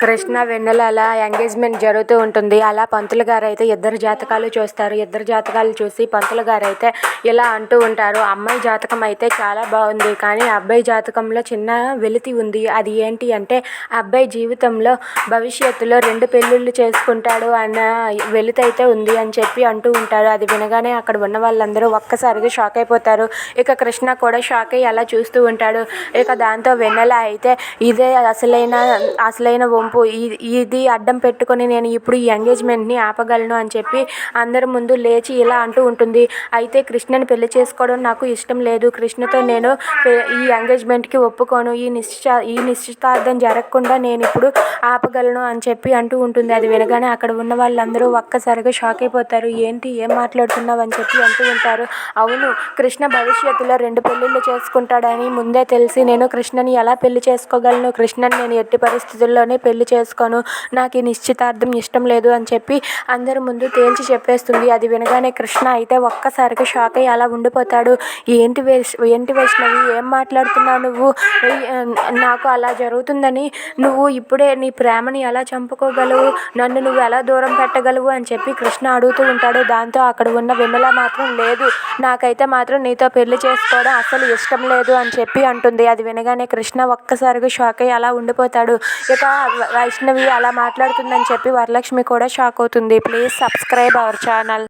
కృష్ణ వెన్నెల అలా ఎంగేజ్మెంట్ జరుగుతూ ఉంటుంది. అలా పంతులు గారు అయితే ఇద్దరు జాతకాలు చూస్తారు. ఇద్దరు జాతకాలు చూసి పంతులు గారు అయితే ఇలా అంటూ ఉంటారు. అమ్మాయి జాతకం అయితే చాలా బాగుంది. కానీ అబ్బాయి జాతకంలో చిన్న వెలితి ఉంది. అది ఏంటి అంటే అబ్బాయి జీవితంలో భవిష్యత్తులో రెండు పెళ్ళిళ్ళు చేసుకుంటాడు అన్న వెలితి అయితే ఉంది అని చెప్పి అంటూ ఉంటారు. అది వినగానే అక్కడ ఉన్న వాళ్ళందరూ ఒక్కసారిగా షాక్ అయిపోతారు. ఇక కృష్ణ కూడా షాక్ అయ్యి అలా చూస్తూ ఉంటాడు. ఇక దాంతో వెన్నెల అయితే ఇదే అసలైన అసలైన చంపు ఇది అడ్డం పెట్టుకొని నేను ఇప్పుడు ఈ ఎంగేజ్మెంట్ని ఆపగలను అని చెప్పి అందరి ముందు లేచి ఇలా అంటూ ఉంటుంది. అయితే కృష్ణని పెళ్ళి చేసుకోవడం నాకు ఇష్టం లేదు. కృష్ణతో నేను ఈ ఎంగేజ్మెంట్కి ఒప్పుకోను. ఈ నిశ్చ ఈ నిశ్చితార్థం జరగకుండా నేను ఇప్పుడు ఆపగలను అని చెప్పి అంటూ ఉంటుంది. అది వినగానే అక్కడ ఉన్న వాళ్ళందరూ ఒక్కసారిగా షాక్ అయిపోతారు. ఏంటి? ఏం మాట్లాడుతున్నావు? అని చెప్పి అంటూ ఉంటారు. అవును కృష్ణ భవిష్యత్తులో రెండు పెళ్ళిళ్ళు చేసుకుంటాడని ముందే తెలిసి నేను కృష్ణని ఎలా పెళ్ళి చేసుకోగలను? కృష్ణని నేను ఎట్టి పరిస్థితుల్లోనే పెళ్ళి పెళ్ళి చేసుకోను. నాకు ఈ నిశ్చితార్థం ఇష్టం లేదు అని చెప్పి అందరి ముందు తేల్చి చెప్పేస్తుంది. అది వినగానే కృష్ణ అయితే ఒక్కసారిగా షాక్ అయ్యి అలా ఉండిపోతాడు. ఏంటి వేష్ ఏంటి వైష్ణవి? ఏం మాట్లాడుతున్నావు నువ్వు? నాకు అలా జరుగుతుందని నువ్వు ఇప్పుడే నీ ప్రేమని ఎలా చంపుకోగలవు? నన్ను నువ్వు ఎలా దూరం పెట్టగలవు? అని చెప్పి కృష్ణ అడుగుతూ ఉంటాడు. దాంతో అక్కడ ఉన్న విమల మాత్రం లేదు. నాకైతే మాత్రం నీతో పెళ్ళి చేసుకోవడం అసలు ఇష్టం లేదు అని చెప్పి అంటుంది. అది వినగానే కృష్ణ ఒక్కసారిగా షాక్ అయ్యి అలా ఉండిపోతాడు. ఇక వైష్ణవి అలా మాట్లాడుతుందని చెప్పి వరలక్ష్మి కూడా షాక్ అవుతుంది. Please subscribe our channel.